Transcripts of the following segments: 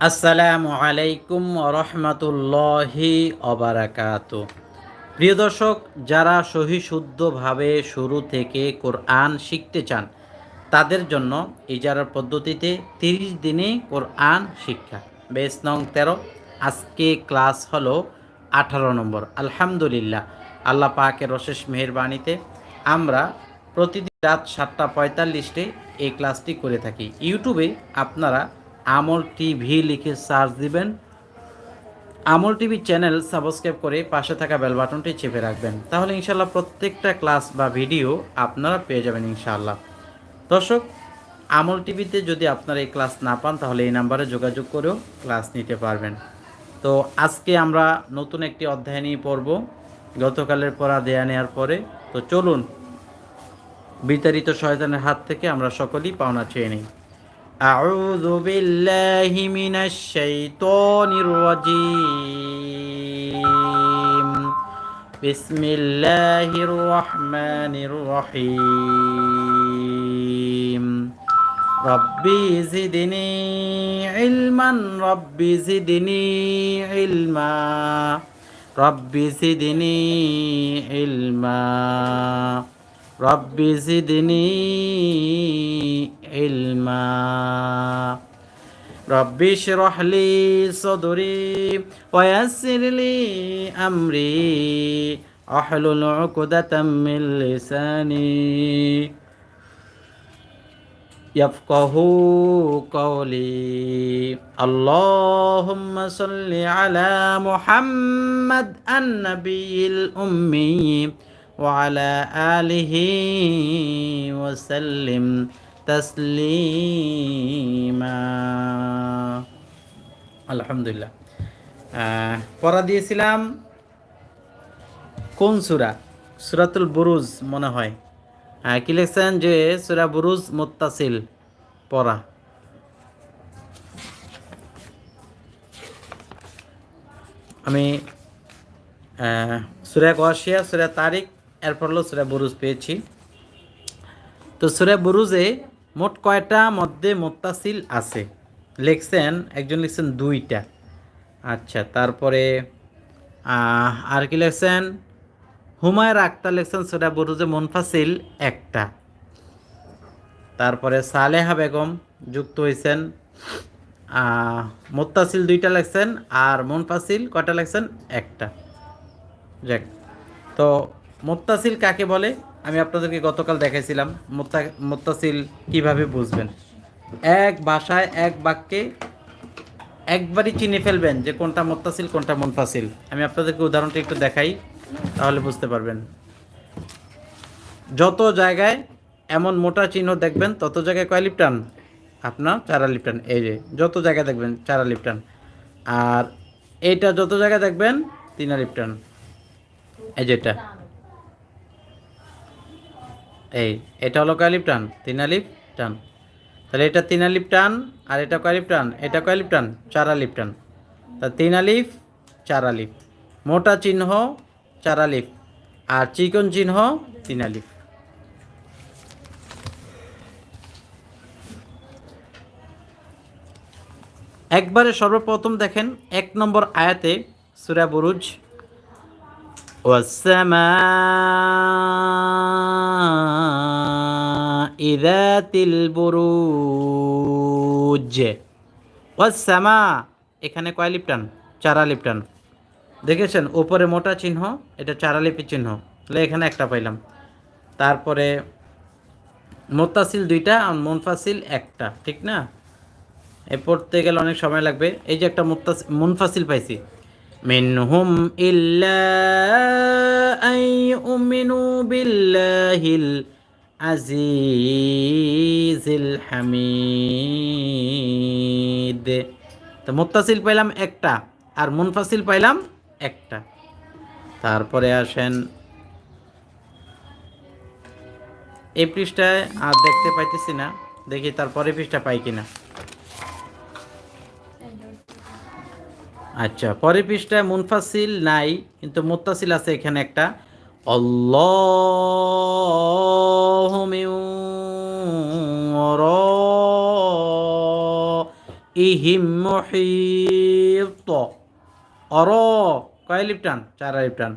আসসালামু আলাইকুম রহমতুল্লাহি অবারাকাত প্রিয় দর্শক, যারা সহি শুদ্ধভাবে শুরু থেকে কোরআন শিখতে চান, তাদের জন্য ইজারার পদ্ধতিতে তিরিশ দিনে কোরআন শিক্ষা। বেশ নং তেরো, আজকে ক্লাস হলো আঠারো নম্বর। আলহামদুলিল্লাহ, আল্লাহ পাকের অশেষ মেহরবানিতে আমরা প্রতিদিন রাত সাতটা পঁয়তাল্লিশে এই ক্লাসটি করে থাকি। ইউটিউবে আপনারা আমল টিভি লিখে সার্চ দিবেন। আমল টিভি চ্যানেল সাবস্ক্রাইব করে পাশে থাকা বেল বাটনটি চেপে রাখবেন। তাহলে ইনশাল্লাহ প্রত্যেকটা ক্লাস বা ভিডিও আপনারা পেয়ে যাবেন ইনশাআল্লাহ। দর্শক, আমল টিভিতে যদি আপনারা এই ক্লাস না পান, তাহলে এই নাম্বারে যোগাযোগ করেও ক্লাস নিতে পারবেন। তো আজকে আমরা নতুন একটি অধ্যায় নিয়ে পড়ব। গতকালের পড়া দেয়া নেওয়ার পরে। তো চলুন, বিতাড়িত শয়তানের হাত থেকে আমরা সকলেই পাওনা চেয়ে নিই। أعوذ بالله من الشيطان الرجيم بسم الله الرحمن الرحيم ربي زدني علما ربي زدني علما ربي زدني علما রব্বি জিদনি ইলমা। রব্বি শরহলি সদরি ওয়াসিরলি আমরি। আহলুল উকদাতাম মিন লিসানি। ইয়াফকাহু কওলি। আল্লাহুম্মা সাল্লি আলা মুহাম্মাদ আন-নাবিয়্যিল উম্মী। وعلى آله وسلم تسليما আলহামদুলিল্লাহ পড়া দিয়েছিলাম কোন সুরা সুরাতুল বুরুজ মনে হয় হ্যাঁ কি লিখছেন যে সুরা বুরুজ মোত্তাসিল পড়া আমি সুরা গসিয়া সুরা তারিখ এরপর হলো সুরা বুরুজ পেয়েছি। তো সুরা বুরুজে মোট কয়টা মধ্যে মোত্তাসিল আছে? লিখছেন, একজন লিখছেন দুইটা। আচ্ছা তারপরে আর কি লিখছেন? হুমায়ুর আক্তার লিখছেন সুরা বুরুজে মুনফাসিল একটা। তারপরে সালেহা বেগম যুক্ত হয়েছেন মোত্তাসিল দুইটা লেখছেন, আর মুনফাসিল কয়টা লেখছেন? একটা। যাক, তো মোত্তাসিল কাকে বলে? আমি আপনাদেরকে গতকাল দেখাইছিলাম। মোত্তা, মোত্তাসিল কীভাবে বুঝবেন? এক ভাষায় এক বাক্যে একবারই চিনে ফেলবেন যে কোনটা মোত্তাসিল, কোনটা মুনফাসিল। আমি আপনাদেরকে উদাহরণটা একটু দেখাই, তাহলে বুঝতে পারবেন। যত জায়গায় এমন মোটা চিহ্ন দেখবেন, তত জায়গায় কয় লিপটান? আপনার চারা লিপটান। এই যে, যত জায়গায় দেখবেন, চারা লিপটান। আর এইটা যত জায়গায় দেখবেন, তিনা লিপটান। এই যেটা এই, এটা হলো কয়ালিপ টান তিন আলিপ টান। তাহলে এটা তিন আলিপ টান আর এটা কয়ালিপ টান এটা কয়ালিপ টান চার আলিপ টান। তা তিন আলিফ, চার মোটা চিহ্ন, চার আলিফ। আর চিকন চিহ্ন, তিন আলিফ। একবারে সর্বপ্রথম দেখেন এক নম্বর আয়াতে সুরা বুরুজ والسماء ذات البروج والسماء এখানে কয় লিপটান চারা লিপটান দেখেছেন উপরে মোটা চিহ্ন এটা চারা লিপি চিহ্ন তাহলে এখানে একটা পাইলাম তারপরে মোত্তাসিল দুইটা আর মুনফাসিল একটা ঠিক না এ পড়তে গেলে অনেক সময় লাগবে এই যে একটা মুত্তাসিল মুনফাসিল পাইছি منهم إلا أن يؤمنوا بالله العزيز الحميد তো মুত্তাসিল পাইলাম একটা আর মুনফাসিল পাইলাম একটা তারপরে আসেন এই পৃষ্ঠায় আর দেখতে পাইতেছি না দেখি তারপরে পৃষ্ঠা পাই কিনা আচ্ছা পরের পৃষ্ঠায় মুনফাসিল নাই, কিন্তু মুত্তাসিল আছে এখানে একটা। অল্লাহ ইহিম অর চার লিপটান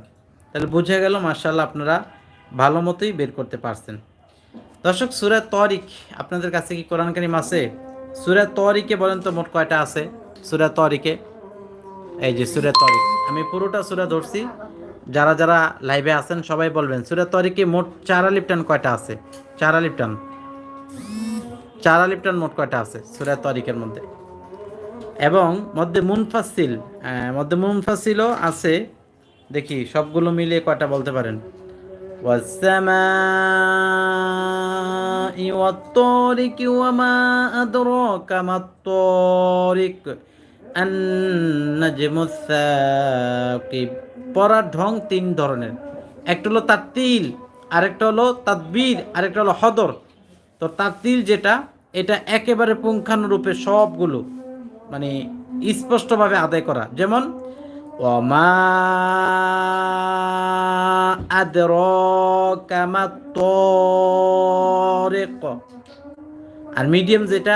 তাহলে বুঝে গেল মার্শাল্লাহ আপনারা ভালো মতোই বের করতে পারছেন। দর্শক, সুরা তরিক, আপনাদের কাছে কি কোরআন কারিম আছে? সুরা তরিকে বলেন তো মোট কয়টা আছে? সুরা তরিকে। এই যে সুরা তরিক আমি পুরোটা সুরা ধরছি যারা যারা লাইভে আছেন সবাই বলবেন সুরা তরিকে মোট চারা লিপটান কয়টা আছে চারা লিপটান চারা লিপটান মোট কয়টা আছে সুরা তরিকের মধ্যে এবং মধ্যে মুনফাসিল আহ, মধ্যে মুনফাসিলও আছে দেখি সবগুলো মিলিয়ে কয়টা বলতে পারেন والسماء والطارق وما أدراك ما الطارق النجم الثاقب পড়ার ঢং তিন ধরনের। একটা হলো তার তাত্তিল, আরেকটা হলো তাদবির, আরেকটা হলো হদর। তো তাত্তিল যেটা, এটা একেবারে পুঙ্খানুরূপে সবগুলো মানে স্পষ্টভাবে আদায় করা। যেমন আর মিডিয়াম যেটা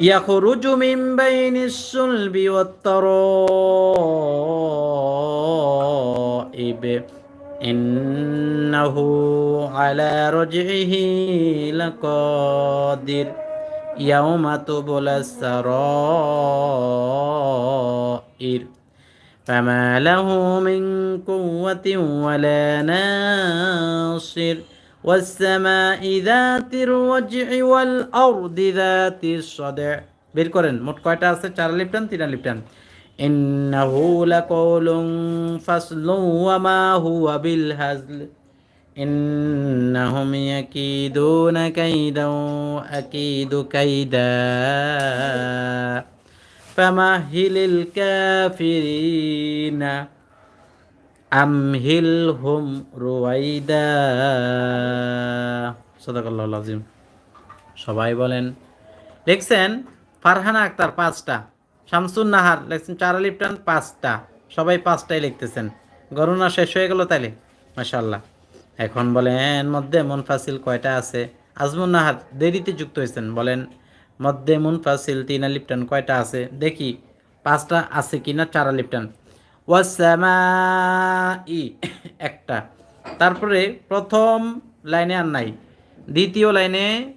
يخرج من بين الصلب والترائب إنه على رجعه لقادر يوم تبلى السرائر فما له من قوة ولا ناصر والسماء ذات الرجع والأرض ذات الصدع বের করেন মোট কয়টা আছে চার লিপটান তিন লিপটান إنه لقول فصل وما هو بالهزل إنهم يكيدون كيدا وأكيد كيدا فمهل الكافرين আমহিল হোম রুয়াইদা। সদাকাল্লাহ আজিম সবাই বলেন, লিখছেন, ফারহানা আক্তার পাঁচটা, শামসুন নাহার লিখছেন, চার লিপটান পাঁচটা, সবাই পাঁচটাই লিখতেছেন। গণনা শেষ হয়ে গেল তাহলে মাসাল্লাহ এখন বলেন, মধ্যে মুনফাসিল কয়টা আছে? আজমুন নাহার দেরিতে যুক্ত হয়েছেন, বলেন, মধ্যে মুনফাসিল, তিনা লিপটান কয়টা আছে? দেখি, পাঁচটা আছে কি না চারা লিপটান। ওয়াসামা ই একটা। তারপরে প্রথম লাইনে আর নাই। দ্বিতীয় লাইনে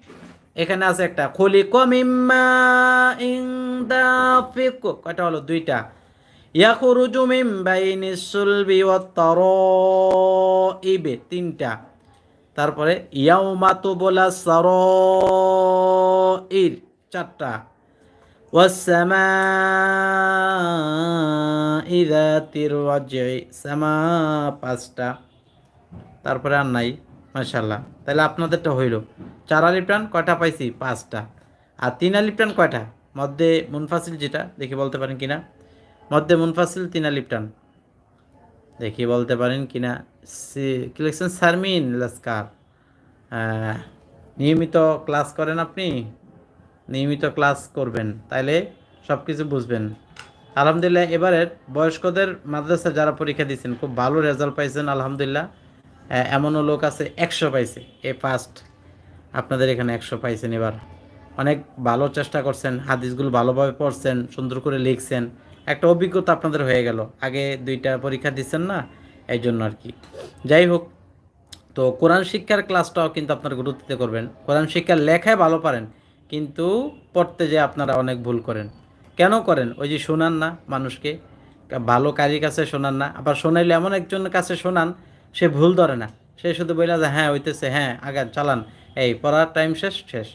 এখানে আছে একটা। খলি কমিম্মা ইংদাফিক কয়টা হলো? দুইটা। ইয়াখরুজু মিন বাইনি সুলবি ওয়াত তারাইবে তিনটা। তারপরে ইয়াউমা তুবলা সারাইর। চারটা। ওয়াসসামাই যাতির রাজঈ সামা পাঁচটা। তারপরে আর নাই মাশাল্লাহ তাহলে আপনাদেরটা হইল, চার লিপটান কয়টা পাইছি? পাঁচটা। আর তিন লিপটান কয়টা? মধ্যে মুনফাসিল যেটা, দেখি বলতে পারেন কিনা? মধ্যে মুনফাসিল তিন লিপটান দেখি বলতে পারেন কিনা? কি লিখছেন? শারমিন লস্কার। নিয়মিত ক্লাস করেন আপনি? নিয়মিত ক্লাস করবেন, তাইলে সব কিছু বুঝবেন। আলহামদুলিল্লাহ, এবারের বয়স্কদের মাদ্রাসা যারা পরীক্ষা দিচ্ছেন খুব ভালো রেজাল্ট পাইছেন, আলহামদুলিল্লাহ। এমনও লোক আছে একশো পাইছে, এ ফার্স্ট আপনাদের এখানে একশো পাইছেন এবার। অনেক ভালো চেষ্টা করছেন, হাদিসগুলো ভালোভাবে পড়ছেন, সুন্দর করে লিখছেন। একটা অভিজ্ঞতা আপনাদের হয়ে গেল, আগে দুইটা পরীক্ষা দিচ্ছেন না এই জন্য আর কি। যাই হোক, তো কোরআন শিক্ষার ক্লাসটাও কিন্তু আপনার গুরুত্ব করবেন। কোরআন শিক্ষার লেখায় ভালো পারেন কিন্তু পড়তে যে আপনারা অনেক ভুল করেন। কেন করেন? ওই যে শোনান না মানুষকে। ভালো কাজের কাছে শোনান না। আবার শোনাইলে এমন একজনের কাছে শোনান, সে ভুল ধরে না। সে শুধু বলে যে হ্যাঁ হইতেছে হ্যাঁ আগে চালান। এই, পড়ার টাইম শেষ শেষ।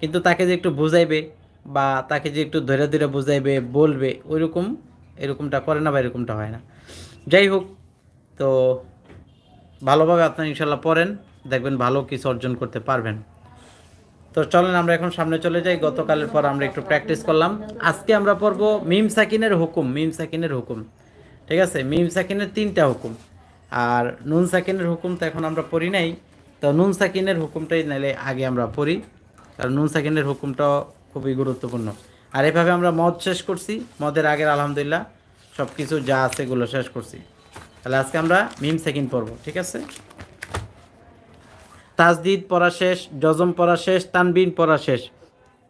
কিন্তু তাকে যে একটু বুঝাইবে বা তাকে যে একটু ধরে ধরে বুঝাইবে, বলবে, ওইরকম, এরকমটা করে না বা এরকমটা হয় না। যাই হোক, তো ভালোভাবে আপনার ইনশাল্লাহ পড়েন, দেখবেন ভালো কিছু অর্জন করতে পারবেন। তো চলেন আমরা এখন সামনে চলে যাই। গতকালের পর আমরা একটু প্র্যাকটিস করলাম। আজকে আমরা পড়ব মিম সাকিনের হুকুম, মিম সাকিনের হুকুম। ঠিক আছে? মিম সাকিনের তিনটা হুকুম। আর নুন সাকিনের হুকুম তো এখন আমরা পড়ি নাই। তো নুন সাকিনের হুকুমটাই নাইলে আগে আমরা পড়ি। কারণ নুন সাকিনের হুকুমটাও খুবই গুরুত্বপূর্ণ। আর এভাবে আমরা মদ শেষ করছি। মদের আগের আলহামদুলিল্লাহ সব কিছু যা আছে এগুলো শেষ করছি। তাহলে আজকে আমরা মিম সেকেন্ড পড়ব। ঠিক আছে? তাজদিদ পড়া শেষ, জজম পড়া শেষ, তানবিন পড়া শেষ।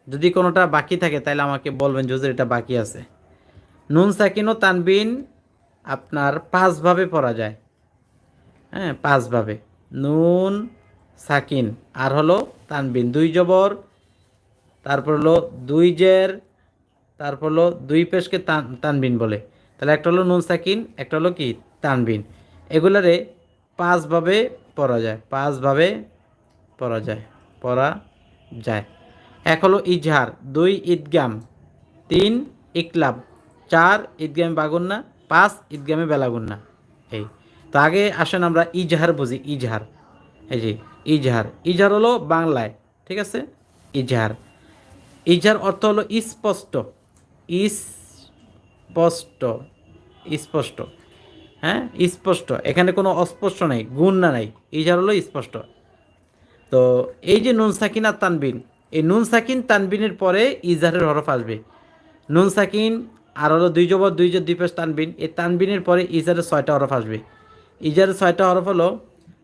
যদি কোনোটা বাকি থাকে, তাহলে আমাকে বলবেন যদি এটা বাকি আছে। নুন, সাকিন ও তানবিন আপনার পাঁচভাবে পড়া যায়। হ্যাঁ পাঁচভাবে। নুন, সাকিন, আর হলো তানবিন। দুই জবর, তারপর হলো দুই জের, তারপর হলো দুই পেশকে তান, তানবিন বলে। তাহলে একটা হলো নুন, সাকিন, একটা হলো কি? তানবিন। এগুলারে পাঁচভাবে পড়া যায়। পাঁচভাবে পড়া যায় পড়া যায় এক হলো ইজহার, দুই ঈদগাম, তিন ইকলাব, চার ঈদগামে বাগুন্না, পাঁচ ঈদগামে বেলাগুন্না। এই, তো আগে আসেন আমরা ইজহার বুঝি, ইজহার। এই যে, ইজহার। ইজহার হলো বাংলায়, ঠিক আছে? ইজহার। ইজহার অর্থ হলো স্পষ্ট স্পষ্ট স্পষ্ট হ্যাঁ? স্পষ্ট এখানে কোনো অস্পষ্ট নাই, গুণ না নাই। ইজহার হলো স্পষ্ট তো এই যে নুন সাকিন আর তানবিন, এই নুন সাকিন, তানবিনের পরে ইজহারের হরফ আসবে। নুন সাকিন আর হলো দুই জবর, দুই জোর দুই পেশ তানবিন, এই তানবিনের পরে ইজহারের ছয়টা হরফ আসবে। ইজহারের ছয়টা হরফ হলো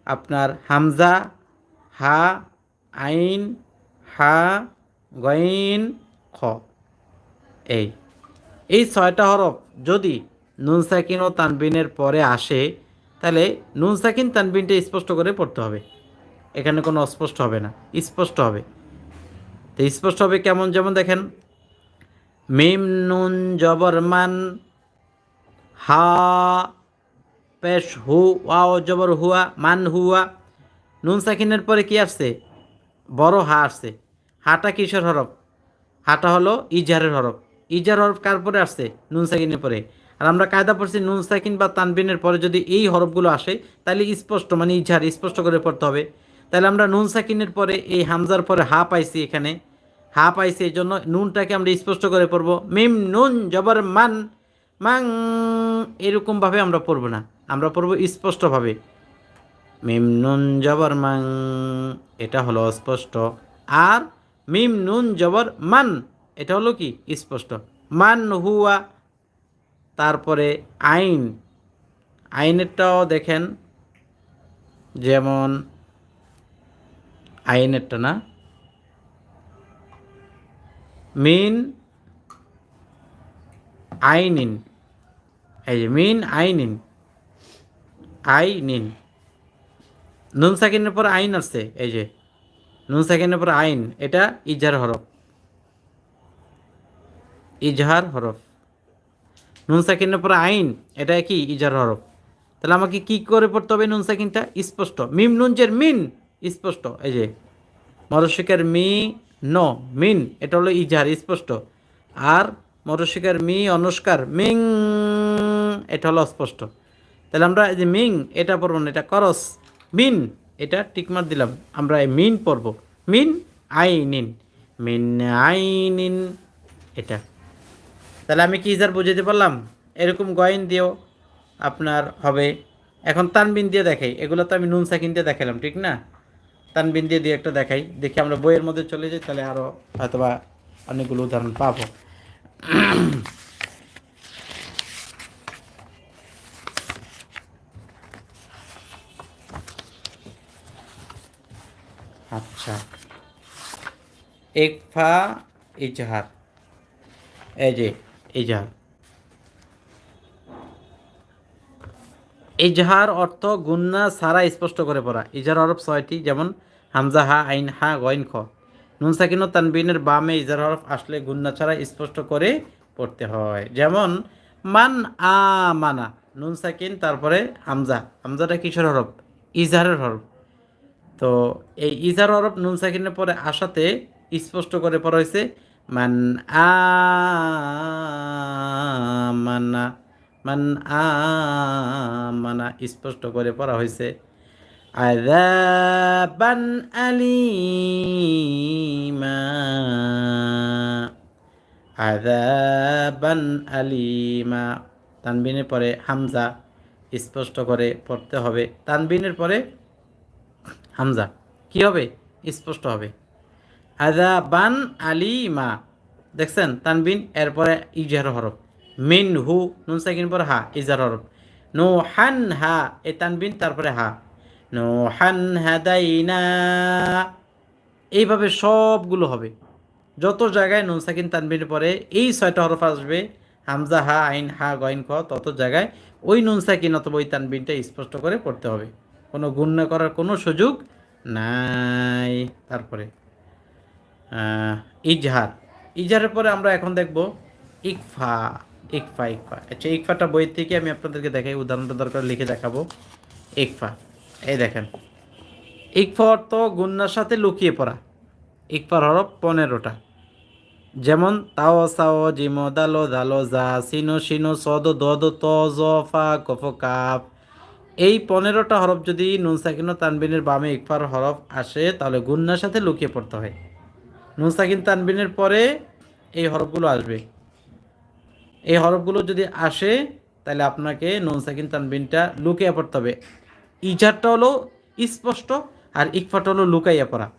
আপনার হামজা, হা, আইন, হা, গইন, খ। এই এই ছয়টা হরফ যদি নুন সাকিন ও তানবিনের পরে আসে, তাহলে নুন সাকিন, তানবিনটা স্পষ্ট করে পড়তে হবে। এখানে কোনো অস্পষ্ট হবে না, স্পষ্ট হবে। তো স্পষ্ট হবে কেমন যেমন দেখেন, মিম নুন জবর মান, হা পেশ হু, ওয়াও জবর হুয়া, মান হুয়া। নুন সাকিনের পরে কি আসছে? বড় হা আসছে। হাটা কিসের হরফ? হাটা হলো ইজারের হরফ। ইজার হরফ কার পরে আসছে? নুন সাকিনের পরে। আর আমরা কায়দা পড়ছি নুন সাকিন বা তানবিনের পরে যদি এই হরফগুলো আসে, তাহলে স্পষ্ট মানে ইজার, স্পষ্ট করে পড়তে হবে। তাহলে আমরা নুন সাকিনের পরে এই হামজার পরে হা পাইছি এখানে। হা পাইছি এই জন্য নুনটাকে আমরা স্পষ্ট করে পড়ব। মিম নুন জবর মান, মাং এরকমভাবে আমরা পড়ব না। আমরা পড়ব স্পষ্টভাবে। মিম নুন জবর মাং, এটা হলো অস্পষ্ট। আর মিম নুন জবর মান, এটা হলো কি? স্পষ্ট। মান হুয়া, তারপরে আইন। আইনেরটাও দেখেন, যেমন আইনেরটা না। মিন আইনিন, এই যে মিন আইনিন আইনিন। নুন সাকিনের পর আইন আসছে এই যে। নুন সাকিনের পর আইন, এটা ইজার হরফ। ইজহার হরফ। নুন সাকিনের পর আইন, এটা কি? ইজার হরফ। তাহলে আমাকে কি করে পড়তে হবে নুন সাকিনটা? স্পষ্ট। মিম নুনজের মিন। স্পষ্ট, এই যে মরশিকার মি, ন, মিন, এটা হলো ইজহার, স্পষ্ট। আর মরশিকার মি, অনুষ্কার, মিং, এটা হলো অস্পষ্ট। তাহলে আমরা এই যে মিং, এটা পড়ব না, এটা করস, মিন, এটা টিকমার দিলাম, আমরা এই মিন পড়ব। মিন, আইনিন মিন, আইনিন, এটা। তাহলে আমি কি ইজার বুঝাতে পারলাম? এরকম গয়েন দিয়েও আপনার হবে। এখন তানবিন দিয়ে দেখাই, এগুলো তো আমি নুন সাকিন দিয়ে দেখালাম, ঠিক না? তানবিন দিয়ে দিয়ে একটা দেখাই। দেখি আমরা বইয়ের মধ্যে চলে যাই, তাহলে আরও হয়তোবা অনেকগুলো উদাহরণ পাবো। আচ্ছা। একফা ইজহার। এই যে ইজহার ইজহার অর্থ গুন্না সারা স্পষ্ট করে পড়া। ইজহার হরফ ছয়টি, যেমন হামজা, হা, আইন, হা গইন খ। নুন সাকিন তানবিনের বামে ইজহার হরফ আসলে গুন্না ছাড়া স্পষ্ট করে পড়তে হয়। যেমন, মান আ মানা নুন সাকিন, তারপরে হামজা। হামজাটা কিসের হরফ? ইজহারের হরফ। তো এই ইজার হরফ নুন সাকিনের পরে আসাতে স্পষ্ট করে পড়া হয়েছে, মান আ মান আমানা স্পষ্ট করে পড়া হয়েছে আযাবান আলিমা আযাবান আলিমা। তানবিনের পরে হামজা, স্পষ্ট করে পড়তে হবে। তানবিনের পরে হামজা, কি হবে? স্পষ্ট হবে। আযাবান আলিমা, দেখছেন তানবিন? এরপরে ইজার হরফ। মিন হু নুন সাকিন পর হা, ইজার হরফ। নো হান হা, এ তানবিন, তারপরে হা। নো হান হাদাইনা। এইভাবে সবগুলো হবে। যত জায়গায় নুন সাকিন তানবিনের পরে এই ছয়টা হরফ আসবে, হামজা, হা, আইন, হা গইন খ, তত জায়গায় ওই নুন সাকিন অথবা ওই তানবিনটা স্পষ্ট করে পড়তে হবে। কোনো গুণ না করার কোনো সুযোগ নাই। তারপরে ইজহার। ইজহারের পরে আমরা এখন দেখব ইকফা। ইকফা ইকফা। আচ্ছা ইকফাটা বই থেকে আমি আপনাদেরকে দেখাই, উদাহরণটা দরকার লিখে দেখাবো। ইকফা, এই দেখেন। ইকফা অর্থ গুন্নার সাথে লুকিয়ে পড়া। ইকফার হরফ পনেরোটা। যেমন, তাও, সাও, জিমো, দালো দালো, জা, সিনো সিনো সদ, দদ, ত, জ, ফা, কফ কাপ এই পনেরোটা হরফ যদি নুন সাকিন ও তানবিনের বামে ইকফার হরফ আসে, তাহলে গুন্নার সাথে লুকিয়ে পড়তে হয়। নুন সাকিন, তানবিনের পরে এই হরফগুলো আসবে। এই হরফগুলো যদি আসে, তাহলে আপনাকে নুন, সাকিন, তানবিনটা লুকিয়ে পড়তে হবে। ইজারটা হলো স্পষ্ট আর ইকফাটা হলো লুকাইয়া পড়া।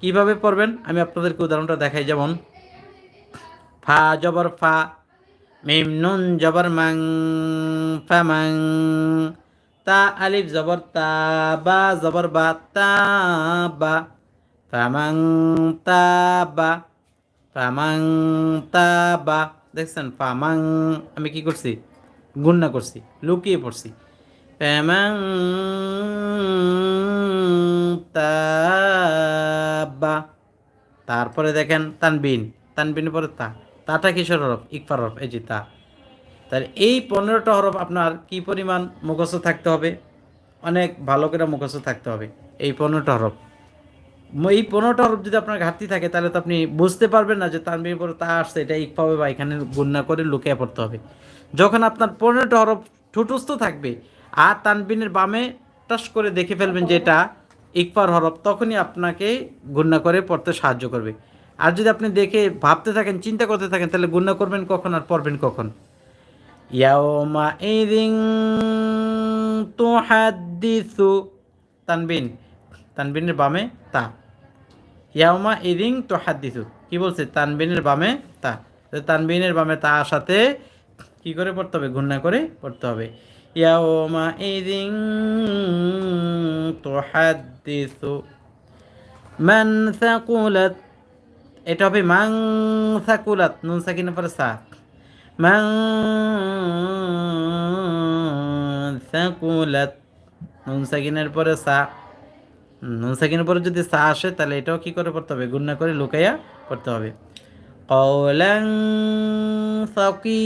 কীভাবে পড়বেন? আমি আপনাদেরকে উদাহরণটা দেখাই। যেমন, ফা জবর ফা, মিম নুন জবর মাং, ফা মাং, তা আলিফ জবর তা, বা জবর বা, তা বা ফামাং তা বা ফামাং তা বা। দেখছেন ফামাং আমি কি করছি? গুন্না করছি, লুকিয়ে পড়ছি। ফামাং তাবা। তারপরে দেখেন, তানবিন। তানবিনের পরে তা। তাটা কিশোর হরফ? ইকফার হরফ। এই যে তা। তাহলে এই পনেরোটা হরফ আপনার কি পরিমাণ মুখস্থ থাকতে হবে? অনেক ভালো করে মুখস্থ থাকতে হবে। এই পনেরোটা হরফ। এই পনেরোটা হরফ যদি আপনার ঘাটতি থাকে, তাহলে তো আপনি বুঝতে পারবেন না যে তানবির পরে তা আসছে, এটা ইকফা হবে বা এখানে গুণনা করে লুকিয়ে পড়তে হবে। যখন আপনার পনেরোটা হরফ ঠুটস্থ থাকবে, আর তানবিনের বামে টাস করে দেখে ফেলবেন যে এটা ইকফার হরফ, তখনই আপনাকে গুণনা করে পড়তে সাহায্য করবে। আর যদি আপনি দেখে ভাবতে থাকেন, চিন্তা করতে থাকেন, তাহলে গুণনা করবেন কখন আর পড়বেন কখন? তানবিন তানবিনের বামে তা। ইয়াওমা ইদিন তুহাদ্দিসু। কি বলছে? তানবিনের বামে তা। তানবিনের বামে তা আসাতে কি করে পড়তে হবে? গুণনা করে পড়তে হবে। ইয়াওমা ইদিন তুহাদ্দিসু। মান সাকুলাত। এটা হবে মাং সাকুলাত। নুন সাকিনের পরে সা। মান সাকুলাত। নুন সাকিনের পরে সা। নুন সাকিনের পরে যদি সা আসে, তাহলে এটাও কি করে পড়তে হবে? গুন্না করে লুকাইয়া পড়তে হবে। কৌলাং সকিলা।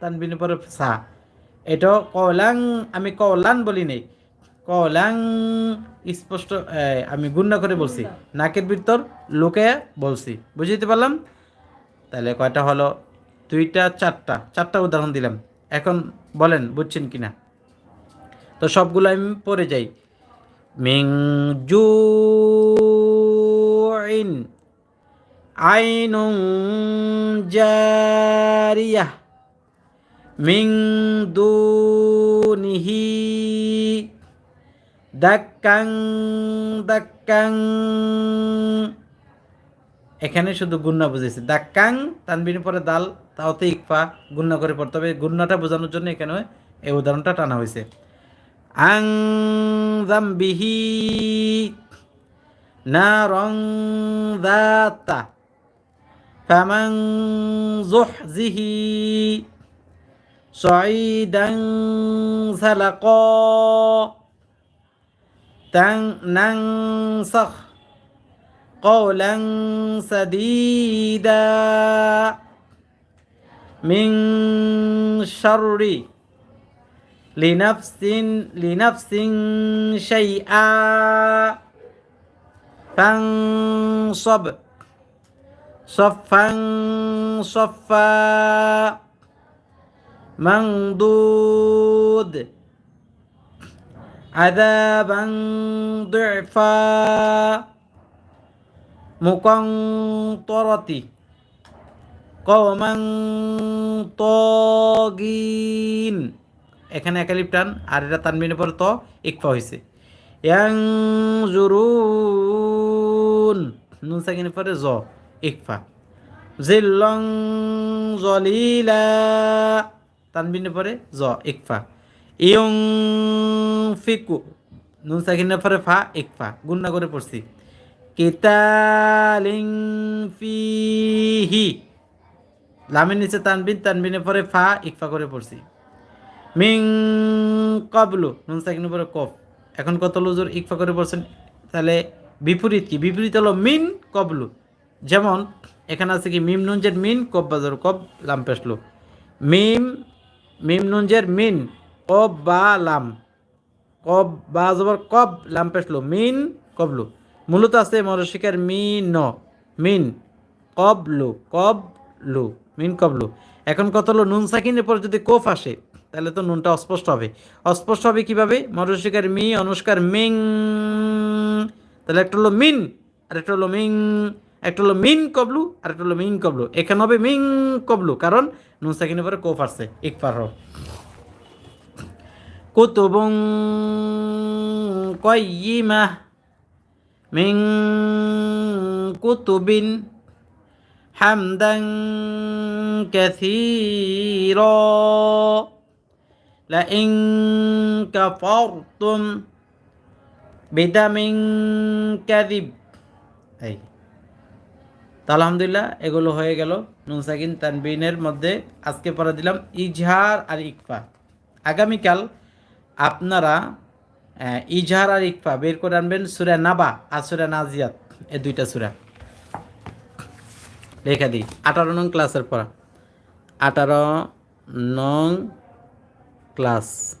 তানবিনের পরে সা এটাও কলাং আমি কলান বলি নেই। কলাং স্পষ্ট আমি গুন্না করে বলছি। নাকের ভিতর লোকে বলছি। বুঝতে পারলাম? তাহলে কয়টা হলো? দুইটা, চারটা। চারটা উদাহরণ দিলাম। এখন বলেন, বুঝছেন কিনা? তো সবগুলো আমি পড়ে যাই। মিং জু আইনুং জারিয়াহ। মিং দুনিহি দাক্কাং দাক্কাং। এখানে শুধু গুন্না বুঝেছি দাক্কাং, তানবিনের পরে দাল, তাওতে ইকফা, গুন্না করে পড়তে হবে। গুন্নাটা বোঝানোর জন্য এখানে এই উদাহরণটা টানা হয়েছে। عن ذنبه نارا ذات فمن زحزه صعيدا سلقا ننسخ قولا سديدا من شر linafsin linafsin syai'a Sob soffan soffa mangdud. Adaban du'fa muqantarati. Mang togin এখানে একালিপ টান, আর এটা তানবিনের পরে তো, ইকফা হয়েছে ইয়াং জুরুন নুন সাকিনের পরে জ, ইকফা। জিল্লং জলিলা, তানবিনের পরে জ, ইকফা। ইয়ং ফিকু নুন সাকিনের পরে ফা, ইকফা। গুন্না করে পড়ছি। কিতালিং ফিহি, লামের নিচে তানবিন, তানবিনের পরে ফা, ইকফা করে পড়ছি। মিং কবলু, নুন সাকিনের পরে কফ। এখন কত লুজুর ইকফা করে পড়ছেন। তাহলে বিপরীত কি? বিপরীত হলো মিন কবলু। যেমন, এখানে আছে কি? মিম নুনজের মিন কব বাজার কব লাম পেশলো মিম মিম নুনজের মিন কব বা লাম। কব বা জবর কব লাম পেশলো মিন কবলু। মূলত আছে মরশিকার মিন ন মিন কবলু কবলু, মিন কবলু। এখন কত হলো? নুন সাকিনের পর যদি কোফ আসে তাহলে তো নুনটা অস্পষ্ট হবে অস্পষ্ট হবে কিভাবে মরশিকার মি অনুষ্কার মিং তাহলে একটা হলো মিন আর একটা হলো মিং একটা হলো মিন কবলু আর একটা হলো মিং কবলু এখানে হবে মিং কবলু কারণ নুন সাকিনের পরে কোফ আসছে ইকফার হোক কুতুবুং কয়িমা মিং কুতুবিন حمدا كثيرا لئن كفرتم بدم كذب এই তো আলহামদুলিল্লাহ এগুলো হয়ে গেল নুন সাকিন তানবিনের মধ্যে আজকে পড়া দিলাম ইজহার আর ইকফা আগামীকাল আপনারা আহ, ইজহার আর ইকফা বের করে আনবেন সুরা নাবা আর সুরা নাজিয়াত এই দুইটা সুরা লেখা দিই আঠারো নং ক্লাসের পড়া আঠারো নং ক্লাস।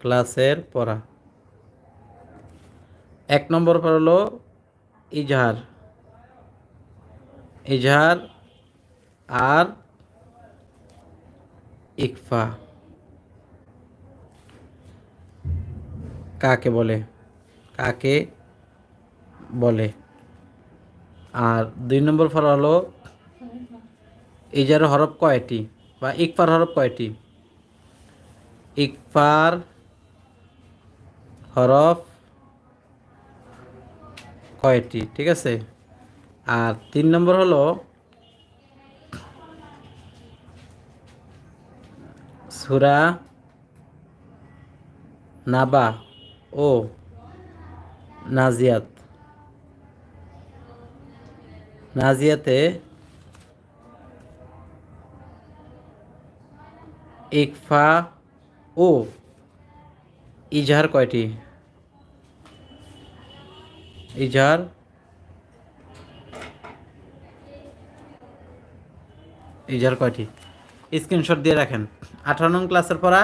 ক্লাসের পড়া। এক নম্বর পর হলো ইজহার। ইজহার আর ইকফা। কাকে বলে? কাকে বলে? আর দুই নম্বর ফর হলো ইজার হরফ কয়টি বা ইকফার হরফ কয়টি? ইকফার, হরফ কয়টি? ঠিক আছে? আর তিন নম্বর হলো সুরা নাবা ও নাজিয়াত। নাজিয়াতে ইকফা ও, ইজহার কয়টি? ইজহার? ইজহার কয়টি? স্ক্রিনশট দিয়ে রাখেন। আঠারো নং ক্লাসের পড়া,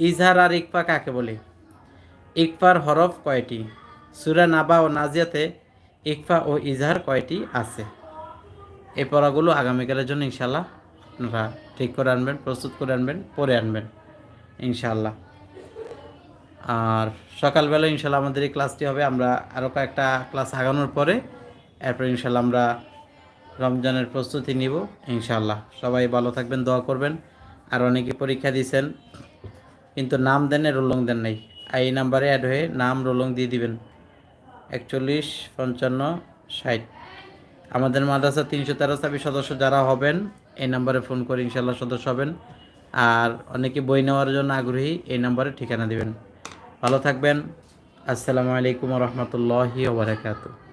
ইজহার আর ইকফা কাকে বলে? ইকফার হরফ কয়টি? সুরা নাবা ও নাজিয়াতে ইকফা ও ইজহার কয়টি আছে? এই পড়াগুলো আগামীকালের জন্য ইনশাল্লাহ আপনারা ঠিক করে আনবেন, প্রস্তুত করে আনবেন পরে আনবেন। ইনশাল্লাহ আর সকালবেলা ইনশাল্লাহ আমাদের এই ক্লাসটি হবে। আমরা আরও কয়েকটা ক্লাস আগানোর পরে এরপর ইনশাল্লাহ আমরা রমজানের প্রস্তুতি নিব ইনশাল্লাহ সবাই ভালো থাকবেন, দোয়া করবেন। আর অনেকে পরীক্ষা দিয়েছেন, কিন্তু নাম দেন রোলং দেন নাই। এই নাম্বারে অ্যাড হয়ে নাম, রোলং দিয়ে দিবেন। একচল্লিশ, পঞ্চান্ন, ষাট। আমাদের মাদ্রাসা তিনশো তেরো সাবি সদস্য যারা হবেন, এই নাম্বারে ফোন করে ইনশাল্লাহ সদস্য হবেন। আর অনেকে বই নেওয়ার জন্য আগ্রহী, এই নাম্বারে ঠিকানা দেবেন। ভালো থাকবেন। আসসালামু আলাইকুম রহমতুল্লাহি ওবরাকাতু